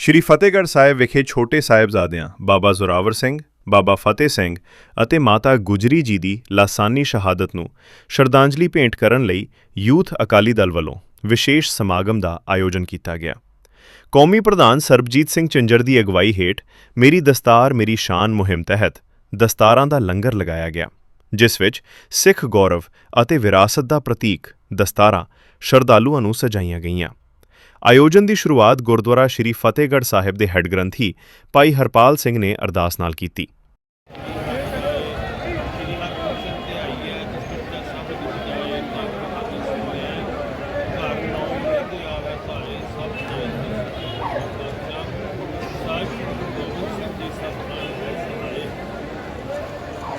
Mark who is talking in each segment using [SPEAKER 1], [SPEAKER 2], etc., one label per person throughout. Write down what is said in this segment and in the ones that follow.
[SPEAKER 1] ਸ਼੍ਰੀ ਫਤਿਹਗੜ੍ਹ ਸਾਹਿਬ ਵਿਖੇ ਛੋਟੇ ਸਾਹਿਬਜ਼ਾਦਿਆਂ ਬਾਬਾ ਜ਼ੋਰਾਵਰ ਸਿੰਘ, ਬਾਬਾ ਫਤਿਹ ਸਿੰਘ ਅਤੇ ਮਾਤਾ ਗੁਜਰੀ ਜੀ ਦੀ ਲਾਸਾਨੀ ਸ਼ਹਾਦਤ ਨੂੰ ਸ਼ਰਧਾਂਜਲੀ ਭੇਂਟ ਕਰਨ ਲਈ ਯੂਥ ਅਕਾਲੀ ਦਲ ਵੱਲੋਂ ਵਿਸ਼ੇਸ਼ ਸਮਾਗਮ ਦਾ ਆਯੋਜਨ ਕੀਤਾ ਗਿਆ। ਕੌਮੀ ਪ੍ਰਧਾਨ ਸਰਬਜੀਤ ਸਿੰਘ ਚੰਜਰ ਦੀ ਅਗਵਾਈ ਹੇਠ ਮੇਰੀ ਦਸਤਾਰ, ਮੇਰੀ ਸ਼ਾਨ ਮੁਹਿੰਮ ਤਹਿਤ ਦਸਤਾਰਾਂ ਦਾ ਲੰਗਰ ਲਗਾਇਆ ਗਿਆ, ਜਿਸ ਵਿੱਚ ਸਿੱਖ ਗੌਰਵ ਅਤੇ ਵਿਰਾਸਤ ਦਾ ਪ੍ਰਤੀਕ ਦਸਤਾਰਾਂ ਸ਼ਰਧਾਲੂਆਂ ਨੂੰ ਸਜਾਈਆਂ ਗਈਆਂ। ਆਯੋਜਨ ਦੀ ਸ਼ੁਰੂਆਤ ਗੁਰਦੁਆਰਾ ਸ਼੍ਰੀ ਫਤਿਹਗੜ੍ਹ ਸਾਹਿਬ ਦੇ ਹੈੱਡ ਗ੍ਰੰਥੀ ਭਾਈ ਹਰਪਾਲ ਸਿੰਘ ਨੇ ਅਰਦਾਸ ਨਾਲ ਕੀਤੀ।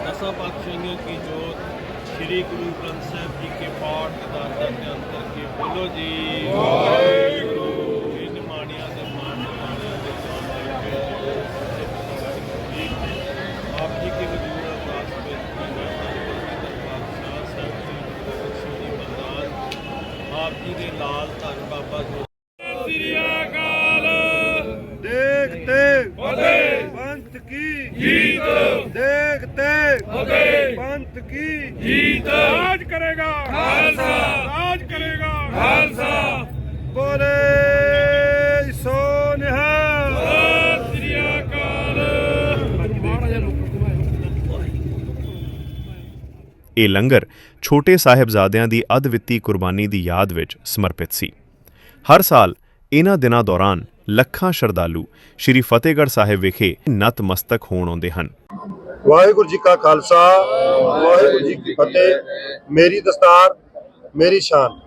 [SPEAKER 2] ਦਸਾਂ ਪਾਤਸ਼ਾਹੀਆਂ ਕੀ ਜੋਤ ਸ੍ਰੀ ਗੁਰੂ ਗ੍ਰੰਥ ਸਾਹਿਬ ਜੀ ਕੇ ਪਾਠ ਦਾ ਧਿਆਨ ਕਰਕੇ ਬੋਲੋ ਜੀ। ਵਾਹਿਗੁਰੂ। ਇਹ ਨਿਮਾਣਿਆਂ ਦੇ ਮਾਣ ਨਿਮਾਣਿਆਂ ਦੇ ਦੇ ਆਪ ਜੀ ਕੇ ਵਜੂਦ ਅਰਦਾਸ ਬੇਨਤੀ ਜੀ ਜੀ ਆਪ ਜੀ ਦੇ ਲਾਲ ਧੰਨ ਬਾਬਾ ਜੀ। ਸ੍ਰੀ ਅਕਾਲ।
[SPEAKER 3] ਦੇਖਤੇ। ਫਤਿਹ ਪੰਥ ਕੀ? ਜੀਤ। ਦੇਖਤੇ ਫਤਿਹ ਪੰਥ ਕੀ
[SPEAKER 2] ਜੀਤ।
[SPEAKER 3] ਰਾਜ ਕਰੇਗਾ।
[SPEAKER 2] ਖਾਲਸਾ।
[SPEAKER 3] ਰਾਜ ਕਰੇਗਾ।
[SPEAKER 2] ਖਾਲਸਾ।
[SPEAKER 3] ਬੋਲੇ ਸੋ ਨਿਹਾਲ।
[SPEAKER 2] ਸਤਿ ਸ੍ਰੀ ਅਕਾਲ।
[SPEAKER 1] ਇਹ ਲੰਗਰ ਛੋਟੇ ਸਾਹਿਬਜ਼ਾਦਿਆਂ ਦੀ ਅਦਵਿੱਤੀ ਕੁਰਬਾਨੀ ਦੀ ਯਾਦ ਵਿੱਚ ਸਮਰਪਿਤ ਸੀ। ਹਰ ਸਾਲ ਇਨ੍ਹਾਂ ਦਿਨਾਂ ਦੌਰਾਨ ਲੱਖਾਂ ਸ਼ਰਧਾਲੂ ਸ਼੍ਰੀ ਫਤਿਹਗੜ੍ਹ ਸਾਹਿਬ ਵਿਖੇ ਨਤਮਸਤਕ ਹੋਣ ਆਉਂਦੇ ਹਨ।
[SPEAKER 3] ਵਾਹਿਗੁਰੂ ਜੀ ਕਾ ਖਾਲਸਾ, ਵਾਹਿਗੁਰੂ ਜੀ ਕੀ ਫਤਿਹ। ਮੇਰੀ ਦਸਤਾਰ, ਮੇਰੀ ਸ਼ਾਨ।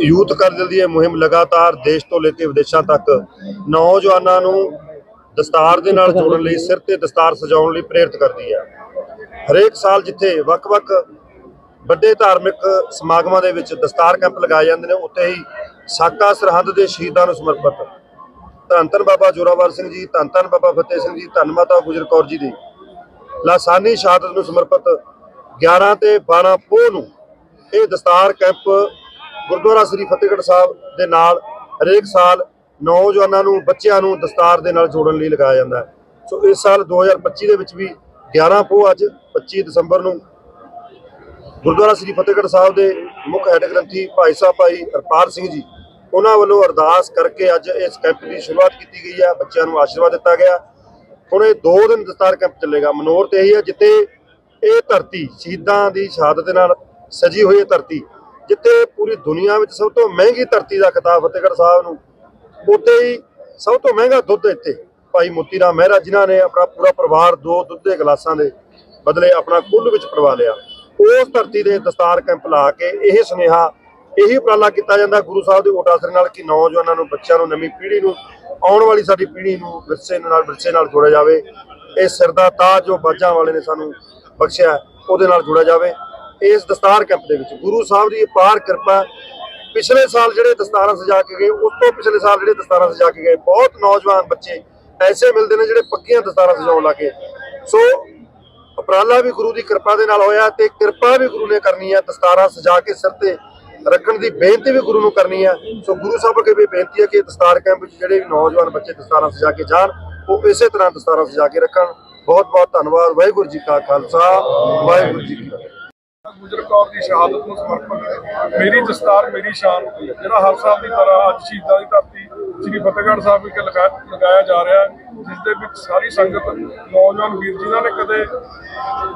[SPEAKER 3] ਯੂਥ ਕਰਦਲ ਦੀ ਇਹ ਮੁਹਿੰਮ ਲਗਾਤਾਰ ਦੇਸ਼ ਤੋਂ ਲੈ ਕੇ ਵਿਦੇਸ਼ਾਂ ਤੱਕ ਨੌਜਵਾਨਾਂ ਨੂੰ ਦਸਤਾਰ ਦੇ ਨਾਲ ਜੋੜਨ ਲਈ, ਸਿਰ ਤੇ ਦਸਤਾਰ ਸਜਾਉਣ ਲਈ ਪ੍ਰੇਰਿਤ ਕਰਦੀ ਹੈ। ਹਰੇਕ ਸਾਲ ਜਿੱਥੇ ਵੱਖ-ਵੱਖ ਵੱਡੇ ਧਾਰਮਿਕ ਸਮਾਗਮਾਂ ਦੇ ਵਿੱਚ ਦਸਤਾਰ ਕੈਂਪ ਲਗਾਏ ਜਾਂਦੇ ਨੇ, ਉੱਥੇ ਹੀ ਸਾਕਾ ਸਰਹੱਦ ਦੇ ਸ਼ਹੀਦਾਂ ਨੂੰ ਸਮਰਪਿਤ ਧੰਨ ਧੰਨ ਬਾਬਾ ਜੋਰਾਵਰ ਸਿੰਘ ਜੀ, ਧੰਨ ਧੰਨ ਬਾਬਾ ਫਤਿਹ ਸਿੰਘ ਜੀ, ਧੰਨ ਮਾਤਾ ਗੁਜਰ ਕੌਰ ਜੀ ਦੀ। ਲਾਸਾਨੀ ਸ਼ਹਾਦਤ ਨੂੰ ਸਮਰਪਿਤ 11 ਤੇ 12 ਪੋਹ ਨੂੰ ਇਹ ਦਸਤਾਰ ਕੈਂਪ ਗੁਰਦੁਆਰਾ ਸ੍ਰੀ ਫਤਿਹਗੜ੍ਹ ਸਾਹਿਬ ਦੇ ਨਾਲ ਹਰੇਕ ਸਾਲ ਨੌਜਵਾਨਾਂ ਨੂੰ, ਬੱਚਿਆਂ ਨੂੰ ਦਸਤਾਰ ਦੇ ਨਾਲ ਜੋੜਨ ਲਈ ਲਗਾਇਆ ਜਾਂਦਾ ਹੈ। ਸੋ ਇਸ ਸਾਲ 2025 ਦੇ ਵਿੱਚ ਵੀ 11 ਪੋਹ ਅੱਜ 25 ਦਸੰਬਰ ਨੂੰ ਗੁਰਦੁਆਰਾ ਸ੍ਰੀ ਫਤਿਹਗੜ੍ਹ ਸਾਹਿਬ ਦੇ ਮੁੱਖ ਹੈੱਡ ਗ੍ਰੰਥੀ ਭਾਈ ਸਾਹਿਬ ਭਾਈ ਹਰਪਾਲ ਸਿੰਘ ਜੀ ਉਹਨਾਂ ਵੱਲੋਂ ਅਰਦਾਸ ਕਰਕੇ ਅੱਜ ਇਸ ਕੈਂਪ ਦੀ ਸ਼ੁਰੂਆਤ ਕੀਤੀ ਗਈ ਹੈ। ਬੱਚਿਆਂ ਨੂੰ ਆਸ਼ੀਰਵਾਦ ਦਿੱਤਾ ਗਿਆ। ਹੁਣ ਇਹ 2 ਦਿਨ ਦਸਤਾਰ ਕੈਂਪ ਚੱਲੇਗਾ। ਮਨੋਰਥ ਇਹੀ ਹੈ ਜਿੱਥੇ ਇਹ ਧਰਤੀ ਸ਼ਹੀਦਾਂ ਦੀ ਸ਼ਹਾਦਤ ਨਾਲ ਸਜੀ ਹੋਈ ਧਰਤੀ, ਜਿੱਥੇ ਪੂਰੀ ਦੁਨੀਆ ਵਿੱਚ ਸਭ ਤੋਂ ਮਹਿੰਗੀ ਧਰਤੀ ਦਾ ਖਿਤਾਬ ਫਤਿਹਗੜ੍ਹ ਸਾਹਿਬ ਨੂੰ। ਉੱਥੇ ਹੀ ਸਭ ਤੋਂ ਮਹਿੰਗਾ ਦੁੱਧ ਇੱਥੇ। ਭਾਈ ਮੋਤੀ ਰਾਮ ਮਹਿਰਾ ਜਿਨ੍ਹਾਂ ਨੇ ਆਪਣਾ ਪੂਰਾ ਪਰਿਵਾਰ ਦੋ ਦੁੱਧ ਦੇ ਗਲਾਸਾਂ ਦੇ ਬਦਲੇ ਆਪਣਾ ਕੁੱਲ ਵਿੱਚ ਪਰਵਾ ਲਿਆ। ਉਸ ਧਰਤੀ ਦੇ ਦਸਤਾਰ ਕੈਂਪ ਲਾ ਕੇ ਇਹ ਸੁਨੇਹਾ ਇਹੀ ਉਪਰਾਲਾ ਕੀਤਾ ਜਾਂਦਾ ਗੁਰੂ ਸਾਹਿਬ ਦੇ ਓਟ ਆਸਰੇ ਨਾਲ ਕਿ ਨੌਜਵਾਨਾਂ ਨੂੰ, ਬੱਚਿਆਂ ਨੂੰ, ਨਵੀਂ ਪੀੜ੍ਹੀ ਨੂੰ, ਆਉਣ ਵਾਲੀ ਸਾਡੀ ਪੀੜ੍ਹੀ ਨੂੰ ਵਿਰਸੇ ਨਾਲ ਵਿਰਸੇ ਨਾਲ ਜੋੜਿਆ ਜਾਵੇ। ਇਹ ਸਿਰ ਦਾ ਤਾਜ ਜੋ ਬਾਜਾਂ ਵਾਲੇ ਨੇ ਸਾਨੂੰ ਬਖਸ਼ਿਆ, ਉਹਦੇ ਨਾਲ ਜੁੜਿਆ ਜਾਵੇ। ਇਸ ਦਸਤਾਰ ਕੈਂਪ ਦੇ ਵਿੱਚ ਗੁਰੂ ਸਾਹਿਬ ਦੀ ਅਪਾਰ ਕਿਰਪਾ ਪਿਛਲੇ ਸਾਲ ਜਿਹੜੇ ਦਸਤਾਰਾਂ ਸਜਾ ਕੇ ਗਏ, ਉਸ ਤੋਂ ਪਿਛਲੇ ਸਾਲ ਜਿਹੜੇ ਦਸਤਾਰਾਂ ਸਜਾ ਕੇ ਗਏ, ਬਹੁਤ ਨੌਜਵਾਨ ਬੱਚੇ ਐਸੇ ਮਿਲਦੇ ਨੇ ਜਿਹੜੇ ਪੱਕੀਆਂ ਦਸਤਾਰਾਂ ਸਜਾਉਣ ਲੱਗੇ। ਸੋ ਉਪਰਾਲਾ ਵੀ ਗੁਰੂ ਦੀ ਕਿਰਪਾ ਦੇ ਨਾਲ ਹੋਇਆ ਤੇ ਕਿਰਪਾ ਵੀ ਗੁਰੂ ਨੇ ਕਰਨੀ ਹੈ ਦਸਤਾਰਾਂ ਸਜਾ ਕੇ ਸਿਰ ਤੇ। ਰੱਖਣ ਦੀ ਬੇਨਤੀ ਵੀ ਗੁਰੂ ਨੂੰ ਕਰਨੀ ਹੈ ਸੋ ਗੁਰੂ ਸਾਹਿਬ ਅੱਗੇ ਵੀ ਬੇਨਤੀ ਹੈ ਕਿ ਦਸਤਾਰ ਕੈਂਪ ਵਿੱਚ ਜਿਹੜੇ ਵੀ ਨੌਜਵਾਨ ਬੱਚੇ ਦਸਤਾਰਾਂ ਸਜਾ ਕੇ ਜਾਣ, ਉਹ ਇਸੇ ਤਰ੍ਹਾਂ ਦਸਤਾਰਾਂ ਸਜਾ ਕੇ ਰੱਖਣ। ਬਹੁਤ ਬਹੁਤ ਧੰਨਵਾਦ। ਵਾਹਿਗੁਰੂ ਜੀ ਕਾ ਖਾਲਸਾ। ਵਾਹਿਗੁਰੂ ਜੀ ਕੀ ਫਤਿਹ।
[SPEAKER 4] ਗੁਜਰ ਕੌਰ ਦੀ ਸ਼ਹਾਦਤ ਨੂੰ ਸਮਰਪਿਤ ਮੇਰੀ ਦਸਤਾਰ, ਮੇਰੀ ਸ਼ਾਨ। ਜਿਹੜਾ ਹਰ ਸਾਲ ਦੀ ਤਰ੍ਹਾਂ ਅੱਜ ਸ਼ਹੀਦਾਂ ਦੀ ਧਰਤੀ ਸ੍ਰੀ ਫਤਿਹਗੜ੍ਹ ਸਾਹਿਬ ਵਿਖੇ ਲਗਾਇਆ ਜਾ ਰਿਹਾ ਹੈ ਜਿਸ ਦੇ ਵਿੱਚ ਸਾਰੀ ਸੰਗਤ, ਨੌਜਵਾਨ ਵੀਰ ਜਿਨ੍ਹਾਂ ਨੇ ਕਦੇ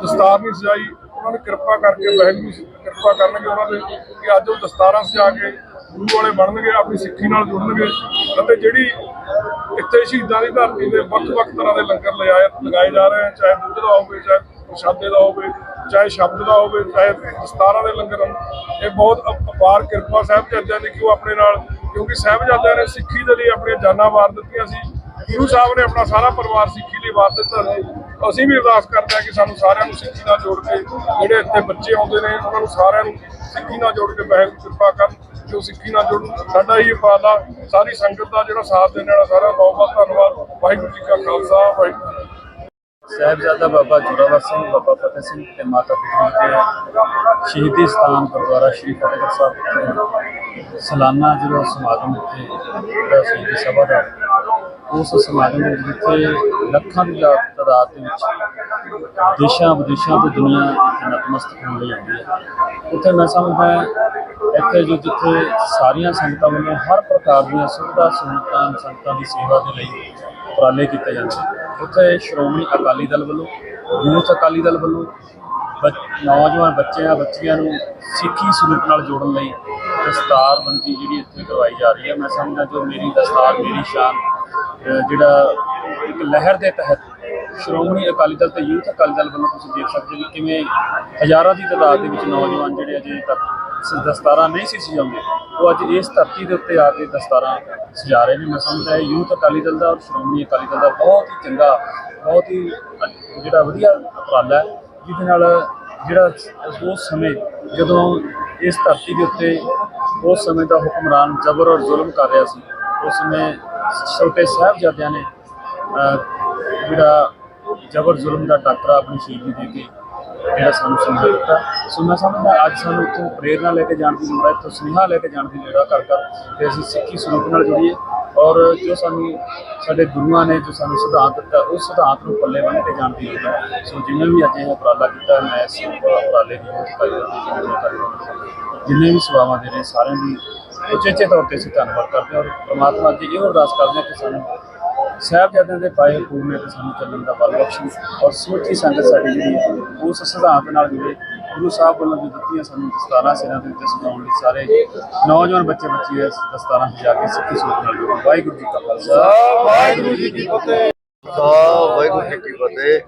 [SPEAKER 4] ਦਸਤਾਰ ਨਹੀਂ ਸਜਾਈ ਉਹਨਾਂ ਨੇ ਕਿਰਪਾ ਕਰਕੇ ਵਾਹਿਗੁਰੂ ਕਿਰਪਾ ਕਰਨਗੇ ਉਹਨਾਂ ਦੇ, ਕਿ ਅੱਜ ਉਹ ਦਸਤਾਰਾਂ ਸਜਾ ਕੇ ਗੁਰੂ ਵਾਲੇ ਬਣਨਗੇ, ਆਪਣੀ ਸਿੱਖੀ ਨਾਲ ਜੁੜਨਗੇ ਅਤੇ ਜਿਹੜੀ ਇੱਥੇ ਸ਼ਹੀਦਾਂ ਦੀ ਧਰਤੀ ਦੇ ਵੱਖ-ਵੱਖ ਤਰ੍ਹਾਂ ਦੇ ਲੰਗਰ ਲਗਾਏ ਲਗਾਏ ਜਾ ਰਹੇ ਹਨ ਚਾਹੇ ਦੁੱਧ ਦਾ ਹੋਵੇ, ਚਾਹੇ ਪ੍ਰਸ਼ਾਦੇ ਦਾ ਹੋਵੇ, ਚਾਹੇ ਸ਼ਬਦ ਦਾ ਹੋਵੇ, ਚਾਹੇ ਦਸਤਾਰਾਂ ਦੇ ਲੰਗਰ ਹਨ ਇਹ ਬਹੁਤ ਅਪਾਰ ਕਿਰਪਾ ਸਾਹਿਬਜ਼ਾਦਿਆਂ ਦੀ ਕਿ ਉਹ ਆਪਣੇ ਨਾਲ, ਕਿਉਂਕਿ ਸਾਹਿਬਜ਼ਾਦਿਆਂ ਨੇ ਸਿੱਖੀ ਦੇ ਲਈ ਆਪਣੀਆਂ ਜਾਨਾਂ ਵਾਰ ਦਿੱਤੀਆਂ ਸੀ। ਗੁਰੂ ਸਾਹਿਬ ਨੇ ਆਪਣਾ ਸਾਰਾ ਪਰਿਵਾਰ ਸਿੱਖੀ ਲਈ ਵਾਰ ਦਿੱਤਾ ਸੀ ਅਸੀਂ ਵੀ ਅਰਦਾਸ ਕਰਦੇ ਹਾਂ ਕਿ ਸਾਨੂੰ ਸਾਰਿਆਂ ਨੂੰ ਸਿੱਖੀ ਨਾਲ ਜੋੜ ਕੇ ਜਿਹੜੇ ਇੱਥੇ ਬੱਚੇ ਆਉਂਦੇ ਨੇ, ਉਹਨਾਂ ਨੂੰ ਸਾਰਿਆਂ ਨੂੰ ਸਿੱਖੀ ਨਾਲ ਜੋੜ ਕੇ ਬਹਿ ਕਿਰਪਾ ਕਰਨ, ਜੋ ਸਿੱਖੀ ਨਾਲ ਜੁੜਨ, ਸਾਡਾ ਹੀ ਉਪਰਾਲਾ, ਸਾਰੀ ਸੰਗਤ ਦਾ ਜਿਹੜਾ ਸਾਥ ਦੇਣ ਵਾਲਾ ਸਾਰਾ, ਬਹੁਤ ਬਹੁਤ ਧੰਨਵਾਦ। ਵਾਹਿਗੁਰੂ ਜੀ ਕਾ ਖਾਲਸਾ, ਵਾਹਿਗੁਰੂ ਜੀ
[SPEAKER 5] ਸਾਹਿਬਜ਼ਾਦਾ ਬਾਬਾ ਜੋਰਾਵਰ ਸਿੰਘ, ਬਾਬਾ ਫਤਿਹ ਸਿੰਘ ਤੇ ਮਾਤਾ ਗੁਜਰੀ ਦੇ ਸ਼ਹੀਦੀ ਸਥਾਨ ਗੁਰਦੁਆਰਾ ਸ਼੍ਰੀ ਫਤਿਹਗੜ੍ਹ ਸਾਹਿਬ ਸਲਾਨਾ ਜਿਹੜਾ ਸਮਾਗਮ ਇੱਥੇ ਜਿਹੜਾ ਸ਼ਹੀਦੀ ਸਭਾ ਦਾ ਉਸ ਸਮਾਗਮ ਦੇ ਜਿੱਥੇ ਲੱਖਾਂ ਦੀ ਤਾਦਾਦ ਦੇ ਵਿੱਚ ਦੇਸ਼ਾਂ ਵਿਦੇਸ਼ਾਂ ਤੋਂ ਦੁਨੀਆ ਇੱਥੇ ਨਤਮਸਤਕ ਹੋਣ ਲਈ ਆਉਂਦੀ ਹੈ। ਉੱਥੇ ਮੈਂ ਸਮਝਦਾ ਇੱਥੇ ਜੋ ਜਿੱਥੇ ਸਾਰੀਆਂ ਸੰਗਤਾਂ ਵੱਲੋਂ ਹਰ ਪ੍ਰਕਾਰ ਦੀਆਂ ਸੁਵਿਧਾ ਸਹੂਲਤਾਂ ਸੰਗਤਾਂ ਦੀ ਸੇਵਾ ਦੇ ਲਈ ਉਪਰਾਲੇ ਕੀਤੇ ਜਾਂਦੇ ਉੱਥੇ ਸ਼੍ਰੋਮਣੀ ਅਕਾਲੀ ਦਲ ਵੱਲੋਂ, ਯੂਥ ਅਕਾਲੀ ਦਲ ਵੱਲੋਂ ਬੱਚ- ਨੌਜਵਾਨ ਬੱਚਿਆਂ, ਬੱਚੀਆਂ ਨੂੰ ਸਿੱਖੀ ਸਰੂਪ ਨਾਲ ਜੋੜਨ ਲਈ ਦਸਤਾਰਬੰਦੀ ਜਿਹੜੀ ਇੱਥੇ ਕਰਵਾਈ ਜਾ ਰਹੀ ਹੈ। ਮੈਂ ਸਮਝਦਾ ਜੋ ਮੇਰੀ ਦਸਤਾਰ, ਮੇਰੀ ਸ਼ਾਨ ਜਿਹੜਾ ਇੱਕ ਲਹਿਰ ਦੇ ਤਹਿਤ ਸ਼੍ਰੋਮਣੀ ਅਕਾਲੀ ਦਲ ਤੇ ਯੂਥ ਅਕਾਲੀ ਦਲ ਵੱਲੋਂ ਤੁਸੀਂ ਦੇਖ ਸਕਦੇ ਹੋ ਕਿ ਕਿਵੇਂ ਹਜ਼ਾਰਾਂ ਦੀ ਤਾਦਾਦ ਦੇ ਵਿੱਚ ਨੌਜਵਾਨ ਜਿਹੜੇ ਅਜੇ ਤੱਕ ਸ- ਦਸਤਾਰਾਂ ਨਹੀਂ ਸੀ ਸਜਾਉਂਦੇ, ਉਹ ਅੱਜ ਇਸ ਧਰਤੀ ਦੇ ਉੱਤੇ ਆ ਕੇ ਦਸਤਾਰਾਂ ਸਜਾ ਰਹੇ ਨੇ। ਮੈਂ ਸਮਝਦਾ ਹੈ ਯੂਥ ਅਕਾਲੀ ਦਲ ਦਾ ਔਰ ਸ਼੍ਰੋਮਣੀ ਅਕਾਲੀ ਦਲ ਦਾ ਬਹੁਤ ਹੀ ਚੰਗਾ, ਬਹੁਤ ਹੀ ਜਿਹੜਾ ਵਧੀਆ ਉਪਰਾਲਾ ਹੈ, ਜਿਹਦੇ ਨਾਲ ਜਿਹੜਾ ਉਸ ਸਮੇਂ ਜਦੋਂ ਇਸ ਧਰਤੀ ਦੇ ਉੱਤੇ ਉਸ ਸਮੇਂ ਦਾ ਹੁਕਮਰਾਨ ਜ਼ਬਰ ਔਰ ਜ਼ੁਲਮ ਕਰ ਰਿਹਾ ਸੀ, ਉਸ ਸਮੇਂ ਛੋਟੇ ਸਾਹਿਬਜ਼ਾਦਿਆਂ ਨੇ ਜਿਹੜਾ ਜ਼ਬਰ ਜ਼ੁਲਮ ਦਾ ਟਾਕਰਾ ਆਪਣੀ ਸ਼ਹੀਦੀ ਦੇ ਕੇ ਜਿਹੜਾ ਸਾਨੂੰ ਸਮਝਾ ਦਿੱਤਾ। ਸੋ ਮੈਂ ਸਮਝਦਾ ਅੱਜ ਸਾਨੂੰ ਇੱਥੋਂ ਪ੍ਰੇਰਨਾ ਲੈ ਕੇ ਜਾਣ ਦੀ ਲੋੜ ਹੈ, ਇੱਥੋਂ ਸੁਨੇਹਾ ਲੈ ਕੇ ਜਾਣ ਦੀ ਲੋੜ ਹੈ ਘਰ ਘਰ। ਤੇ ਅਸੀਂ ਸਿੱਖੀ ਸਰੂਪ ਨਾਲ ਜੁੜੀਏ ਔਰ ਜੋ ਸਾਨੂੰ ਸਾਡੇ ਗੁਰੂਆਂ ਨੇ ਜੋ ਸਾਨੂੰ ਸਿਧਾਂਤ ਦਿੱਤਾ, ਉਸ ਸਿਧਾਂਤ ਨੂੰ ਪੱਲੇ ਬੰਨ੍ਹ ਕੇ ਜਾਣ ਦੀ ਲੋੜ ਹੈ। ਸੋ ਜਿਵੇਂ ਵੀ ਅੱਜ ਇਹ ਉਪਰਾਲਾ ਕੀਤਾ, ਮੈਂ ਇਸ ਉਪਰਾਲੇ ਦੀ ਬਹੁਤ ਜਿੰਨੇ ਵੀ ਸੇਵਾਵਾਂ ਦੇ ਰਹੇ, ਸਾਰਿਆਂ ਦੀ ਉਚੇਚੇ ਤੌਰ ਤੇ ਅਸੀਂ ਧੰਨਵਾਦ ਕਰਦੇ ਹਾਂ ਔਰ ਪ੍ਰਮਾਤਮਾ ਅੱਗੇ ਇਹ ਅਰਦਾਸ ਕਰਦੇ ਹਾਂ ਕਿ ਸਾਨੂੰ ਸਾਹਿਬਜ਼ਾਦਿਆਂ ਦੇ ਪਾਏ ਪੂਰਨੇ ਤੇ ਸਾਨੂੰ ਚੱਲਣ ਦਾ ਬਲ ਬਖਸ਼ੇ ਔਰ ਸਮੁੱਚੀ ਸੰਗਤ ਸਾਡੀ ਜਿਹੜੀ ਉਸ ਸਿਧਾਂਤ ਨਾਲ ਜੁੜੇ ਗੁਰੂ ਸਾਹਿਬ ਵੱਲੋਂ ਜੋ ਦਿੱਤੀਆਂ ਸਾਨੂੰ ਦਸਤਾਰਾਂ ਸਿਰਾਂ ਦੇ ਉੱਤੇ ਸਜਾਉਣ ਲਈ ਸਾਰੇ ਨੌਜਵਾਨ ਬੱਚੇ ਬੱਚੀ ਇਸ ਦਸਤਾਰਾਂ ਸਜਾ ਕੇ ਸਿੱਖੀ ਸਰੂਪ ਨਾਲ ਜੁੜੋ। ਵਾਹਿਗੁਰੂ ਜੀ ਕਾ ਖਾਲਸਾ।
[SPEAKER 6] ਵਾਹਿਗੁਰੂ ਜੀ ਕੀ ਫਤਿਹ। ਵਾਹਿਗੁਰੂ ਜੀ ਕੀ ਫਤਿਹ।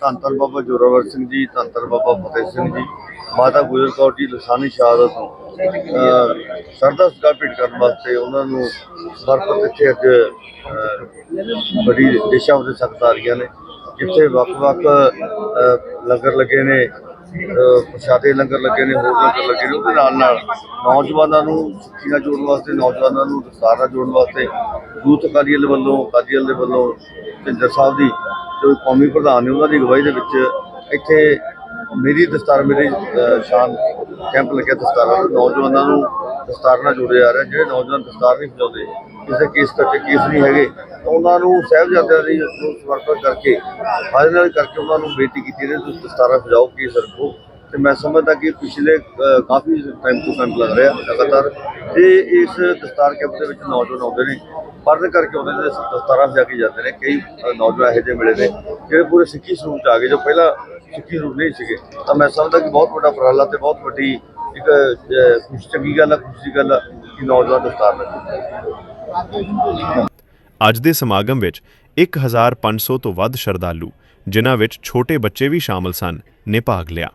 [SPEAKER 6] ਧੰਨ ਧੰਨ ਬਾਬਾ ਜੋਰਾਵਰ ਸਿੰਘ ਜੀ ਧੰਨ ਧੰਨ ਬਾਬਾ ਫਤਿਹ ਸਿੰਘ ਜੀ। ਮਾਤਾ ਗੁਜਰ ਕੌਰ ਜੀ ਲਸਾਨੀ ਸ਼ਹਾਦਤ ਤੋਂ। ਅਹ, ਸਰਦਾ ਸਤਿਕਾਰ ਭੇਟ ਕਰਨ ਵਾਸਤੇ ਉਹਨਾਂ ਨੂੰ ਸਮਰਪਿਤ ਇੱਥੇ ਅੱਜ ਅਹ, ਬੜੀ ਦੇਸ਼ਾਂ ਵਿਦੇ ਸੰਗਤ ਆ ਰਹੀਆਂ ਨੇ ਜਿੱਥੇ ਵੱਖ-ਵੱਖ ਲੰਗਰ ਲੱਗੇ ਨੇ ਪ੍ਰਸ਼ਾਦੇ ਲੰਗਰ ਲੱਗੇ ਨੇ ਹੋਰ ਲੰਗਰ ਲੱਗੇ ਨੇ ਉਹਦੇ ਨਾਲ ਨਾਲ ਨੌਜਵਾਨਾਂ ਨੂੰ ਸਿੱਖੀ ਨਾਲ ਜੋੜਨ ਵਾਸਤੇ ਨੌਜਵਾਨਾਂ ਨੂੰ ਦਸਤਾਰ ਨਾਲ ਜੋੜਨ ਵਾਸਤੇ ਯੂਥ ਅਕਾਲੀ ਦਲ ਵੱਲੋਂ ਅਕਾਲੀ ਦਲ ਦੇ ਵੱਲੋਂ ਭਿੰਦਰ ਸਾਹਿਬ ਦੀ ਜੋ ਕੌਮੀ ਪ੍ਰਧਾਨ ਨੇ ਉਹਨਾਂ ਦੀ ਅਗਵਾਈ ਦੇ ਵਿੱਚ ਇੱਥੇ ਮੇਰੀ ਦਸਤਾਰ, ਮੇਰੀ ਸ਼ਾਨ ਕੈਂਪ ਲੱਗਿਆ ਦਸਤਾਰਾਂ ਨੌਜਵਾਨਾਂ ਨੂੰ ਦਸਤਾਰ ਨਾਲ ਜੋੜਿਆ ਜਾ ਰਿਹਾ। ਜਿਹੜੇ ਨੌਜਵਾਨ ਦਸਤਾਰ ਨਹੀਂ ਸਜਾਉਂਦੇ, ਕਿਸੇ ਕੇਸ ਕਰਕੇ ਕੇਸ ਨਹੀਂ ਹੈਗੇ, ਤਾਂ ਉਹਨਾਂ ਨੂੰ ਸਾਹਿਬਜ਼ਾਦਿਆਂ ਦੀ ਨੂੰ ਸਮਰਪਿਤ ਕਰਕੇ, ਹਾਜ਼ਰ ਨਾਲ ਕਰਕੇ ਉਹਨਾਂ ਨੂੰ ਬੇਨਤੀ ਕੀਤੀ ਹੈ ਤੁਸੀਂ ਦਸਤਾਰਾਂ ਸਜਾਓ, ਕੇਸ ਰੱਖੋ। ਤੇ ਮੈਂ ਸਮਝਦਾ ਕਿ ਪਿਛਲੇ ਕਾਫੀ ਟਾਈਮ ਤੋਂ ਕੈਂਪ ਲੱਗ ਰਿਹਾ, ਲਗਾਤਾਰ। ਤੇ ਇਸ ਦਸਤਾਰ ਕੈਂਪ ਦੇ ਵਿੱਚ ਨੌਜਵਾਨ ਆਉਂਦੇ ਨੇ, ਪੜ੍ਹਨ ਕਰਕੇ ਆਉਂਦੇ ਨੇ, ਦਸਤਾਰਾਂ ਸਜਾ ਕੇ ਜਾਂਦੇ ਨੇ। ਕਈ ਨੌਜਵਾਨ ਇਹੋ ਜਿਹੇ ਮਿਲੇ ਨੇ, ਜਿਹੜੇ ਪੂਰੇ ਸਿੱਖੀ ਸਰੂਪ 'ਚ ਆ ਗਏ, ਜੋ ਪਹਿਲਾਂ ਸਿੱਖੀ ਸਰੂਪ ਨਹੀਂ ਸੀਗੇ। ਤਾਂ ਮੈਂ ਸਮਝਦਾ ਕਿ ਬਹੁਤ ਵੱਡਾ ਉਪਰਾਲਾ ਤੇ ਬਹੁਤ ਵੱਡੀ ਇੱਕ ਖੁਸ਼ ਚੰਗੀ ਗੱਲ ਹੈ ਖੁਸ਼ੀ ਗੱਲ ਹੈ ਕਿ ਨੌਜਵਾਨ ਦਸਤਾਰ ਲੱਗੇ।
[SPEAKER 1] ਅੱਜ ਦੇ ਸਮਾਗਮ ਵਿੱਚ 1500 ਤੋਂ ਵੱਧ ਸ਼ਰਧਾਲੂ ਜਿਨ੍ਹਾਂ ਵਿੱਚ ਛੋਟੇ ਬੱਚੇ ਵੀ ਸ਼ਾਮਲ ਸਨ ਨੇ ਭਾਗ ਲਿਆ।